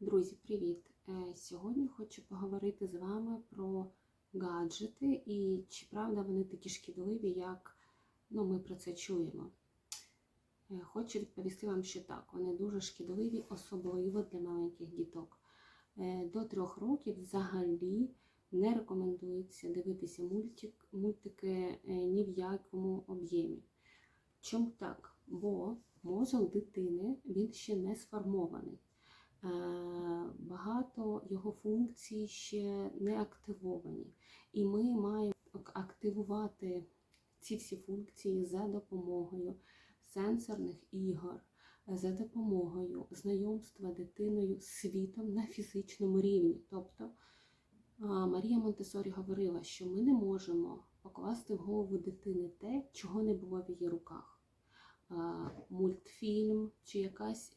Друзі, привіт! Е, Сьогодні хочу поговорити з вами про гаджети і чи правда вони такі шкідливі, як ну, ми про це чуємо. Е, Хочу відповісти вам, що так, вони дуже шкідливі, особливо для маленьких діток. Е, До трьох років взагалі не рекомендується дивитися мультик, мультики ні в якому об'ємі. Чому так? Бо мозок дитини він ще не сформований. Е, Багато його функцій ще не активовані. І ми маємо активувати ці всі функції за допомогою сенсорних ігор, за допомогою знайомства дитиною з світом на фізичному рівні. Тобто Марія Монтесорі говорила, що ми не можемо покласти в голову дитини те, чого не було в її руках. Мультфільм чи якась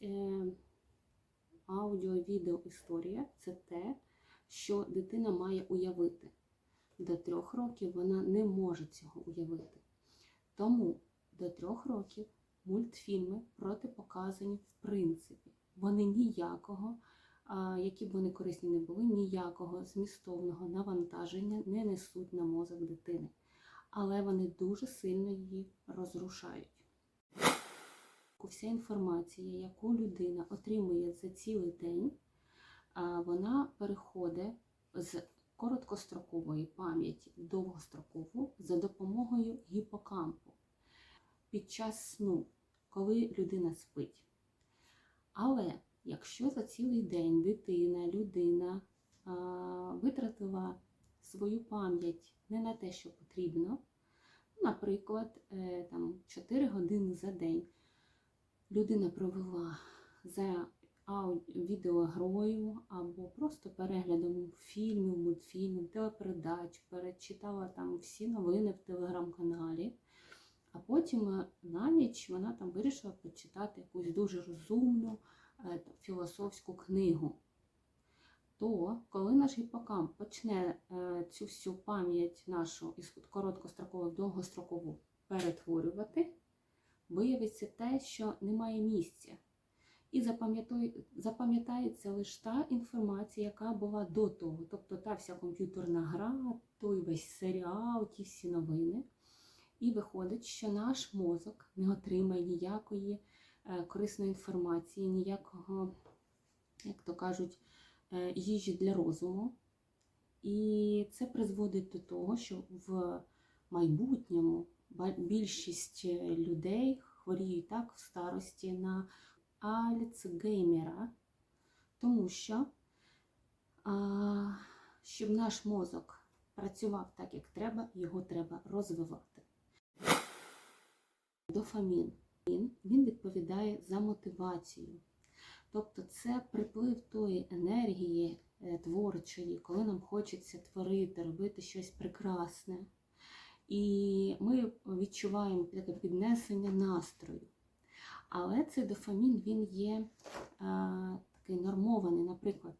е, аудіо-відео історія це те, що дитина має уявити. До трьох років вона не може цього уявити. Тому до трьох років мультфільми протипоказані в принципі. Вони ніякого, які б вони корисні не були, ніякого змістовного навантаження не несуть на мозок дитини. Але вони дуже сильно її розрушають. Вся інформація, яку людина отримує за цілий день, вона переходить з короткострокової пам'яті в довгострокову за допомогою гіпокампу під час сну, коли людина спить. Але якщо за цілий день дитина, людина витратила свою пам'ять не на те, що потрібно, наприклад, е, там, 4 години за день людина провела за відеогрою або просто переглядом фільмів, мультфільмів, телепередач, перечитала там всі новини в телеграм-каналі, а потім е, на ніч вона там вирішила почитати якусь дуже розумну е, філософську книгу. То, коли наш гіпокамп почне е, цю всю пам'ять нашу із короткострокову в довгострокову перетворювати, виявиться те, що немає місця. І запам'ятається лише та інформація, яка була до того. Тобто та вся комп'ютерна гра, той весь серіал, ті всі новини. І виходить, що наш мозок не отримає ніякої е, корисної інформації, ніякого, як то кажуть, е, їжі для розуму. І це призводить до того, що в майбутньому більшість людей хворіють так в старості на Альцгеймера, тому що, а, щоб наш мозок працював так, як треба, його треба розвивати. Дофамін він відповідає за мотивацію. Тобто це приплив тої енергії е, творчої, коли нам хочеться творити, робити щось прекрасне. І ми відчуваємо таке піднесення настрою. Але цей дофамін він є а, такий нормований. Наприклад,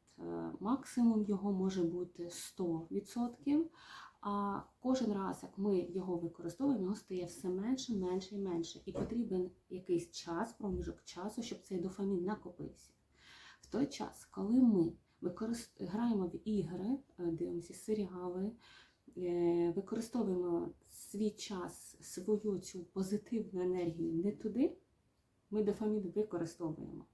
максимум його може бути 100%, а кожен раз, як ми його використовуємо, його стає все менше, менше і менше. І потрібен якийсь час, проміжок часу, щоб цей дофамін накопився. В той час, коли ми використ... граємо в ігри, дивимося серіали, е, використовуємо свій час, свою цю позитивну енергію не туди ми дофамін використовуємо.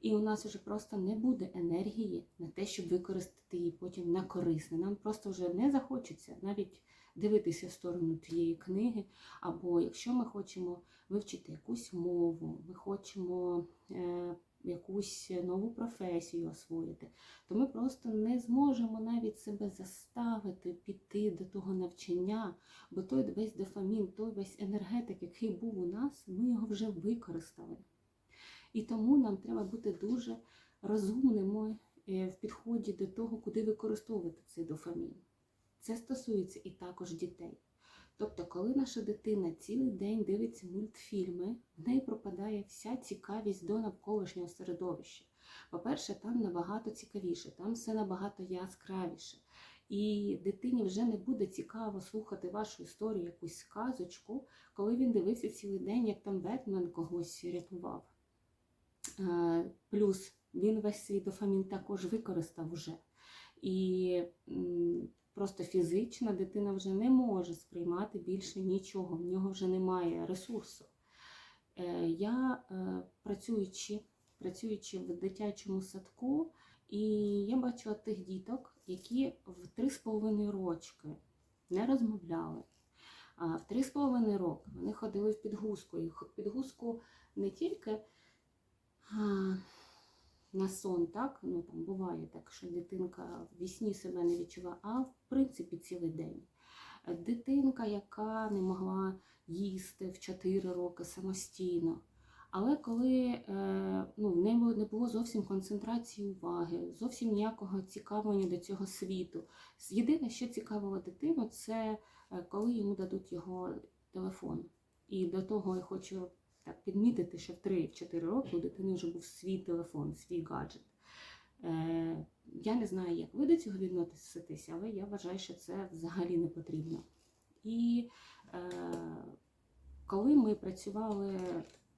І у нас вже просто не буде енергії на те, щоб використати її потім на корисне. Нам просто вже не захочеться навіть дивитися в сторону тієї книги. Або якщо ми хочемо вивчити якусь мову, ми хочемо е, якусь нову професію освоїти, то ми просто не зможемо навіть себе заставити піти до того навчання, бо той весь дофамін, той весь енергетик, який був у нас, ми його вже використали. І тому нам треба бути дуже розумними е, в підході до того, куди використовувати цей дофамін. Це стосується і також дітей. Тобто, коли наша дитина цілий день дивиться мультфільми, в неї пропадає вся цікавість до навколишнього середовища. По-перше, там набагато цікавіше, там все набагато яскравіше. І дитині вже не буде цікаво слухати вашу історію, якусь сказочку, коли він дивився цілий день, як там Бетмен когось рятував. Е, Плюс він весь свій дофамін також використав вже. І просто фізично дитина вже не може сприймати більше нічого, в нього вже немає ресурсу. Е, Я е, працюючи, працюючи в дитячому садку, і я бачила тих діток, які в 3,5 рочки не розмовляли. А в 3,5 роки вони ходили в підгузку. І підгузку не тільки на сон, так? Ну, там буває так, що дитинка в вісні себе не відчуває, а в принципі цілий день. Дитинка, яка не могла їсти в 4 роки самостійно. Але коли е, ну, в неї не було зовсім концентрації уваги, зовсім ніякого цікавлення до цього світу. Єдине, що цікавило дитину, це е, коли йому дадуть його телефон. І до того я хочу так підмітити, що в 3-4 роки у дитини вже був свій телефон, свій гаджет. Е, я не знаю, як ви до цього відноситеся, але я вважаю, що це взагалі не потрібно. І е, коли ми працювали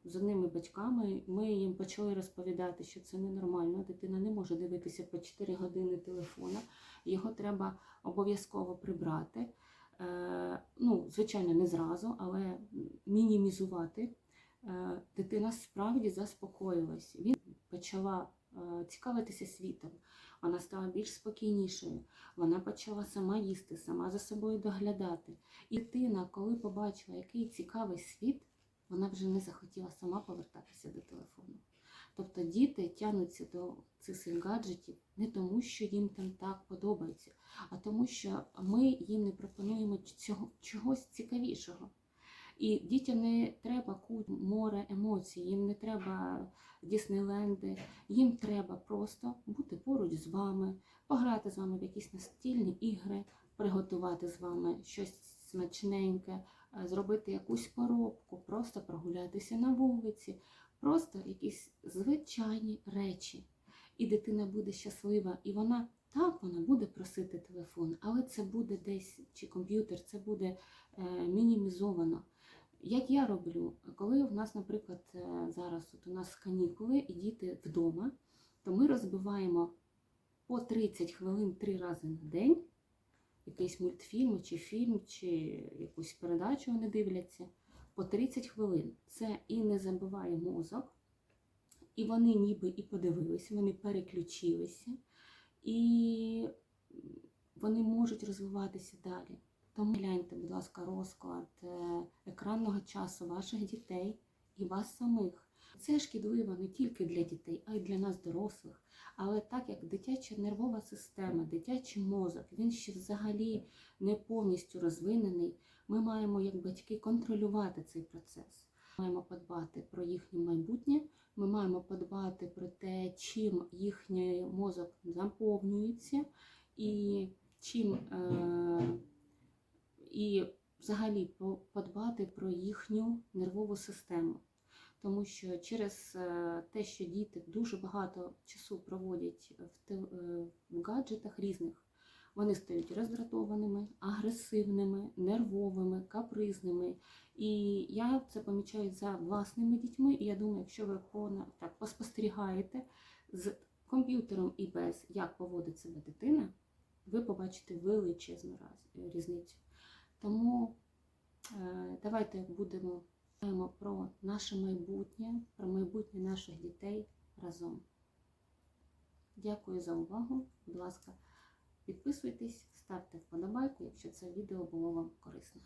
з одними батьками, ми їм почали розповідати, що це ненормально. Дитина не може дивитися по 4 години телефона, його треба обов'язково прибрати. Е, ну, звичайно, не зразу, але мінімізувати. Е, дитина справді заспокоїлась. Він почала е, цікавитися світом. Вона стала більш спокійнішою. Вона почала сама їсти, сама за собою доглядати. І дитина, коли побачила, який цікавий світ, вона вже не захотіла сама повертатися до телефону. Тобто діти тягнуться до цих гаджетів не тому, що їм там так подобається, а тому, що ми їм не пропонуємо чогось цікавішого. І дітям не треба куть море емоцій, їм не треба Діснейленди, їм треба просто бути поруч з вами, пограти з вами в якісь настільні ігри, приготувати з вами щось смачненьке, е, зробити якусь поробку, просто прогулятися на вулиці, просто якісь звичайні речі. І дитина буде щаслива, і вона так вона буде просити телефон, але це буде десь чи комп'ютер, це буде е, мінімізовано. Як я роблю, коли в нас, наприклад, е, зараз от у нас канікули і діти вдома, то ми розбиваємо по 30 хвилин три рази на день якийсь мультфільм, чи фільм, чи якусь передачу вони дивляться. По 30 хвилин. Це і не забиває мозок, і вони ніби і подивилися, вони переключилися, і вони можуть розвиватися далі. Тому гляньте, будь ласка, розклад е, екранного часу ваших дітей і вас самих. Це шкідливо не тільки для дітей, а й для нас, дорослих. Але так як дитяча нервова система, дитячий мозок, він ще взагалі не повністю розвинений, ми маємо, як батьки, контролювати цей процес. Ми маємо подбати про їхнє майбутнє, ми маємо подбати про те, чим їхній мозок заповнюється, і чим. Е і взагалі подбати про їхню нервову систему. Тому що через е, те, що діти дуже багато часу проводять в, в гаджетах різних, вони стають роздратованими, агресивними, нервовими, капризними. І я це помічаю за власними дітьми. І я думаю, якщо ви так, поспостерігаєте з комп'ютером і без як поводить себе дитина, ви побачите величезну різницю. Тому е, давайте будемо про наше майбутнє, про майбутнє наших дітей разом. Дякую за увагу. Будь ласка, підписуйтесь, ставте вподобайку, якщо це відео було вам корисне.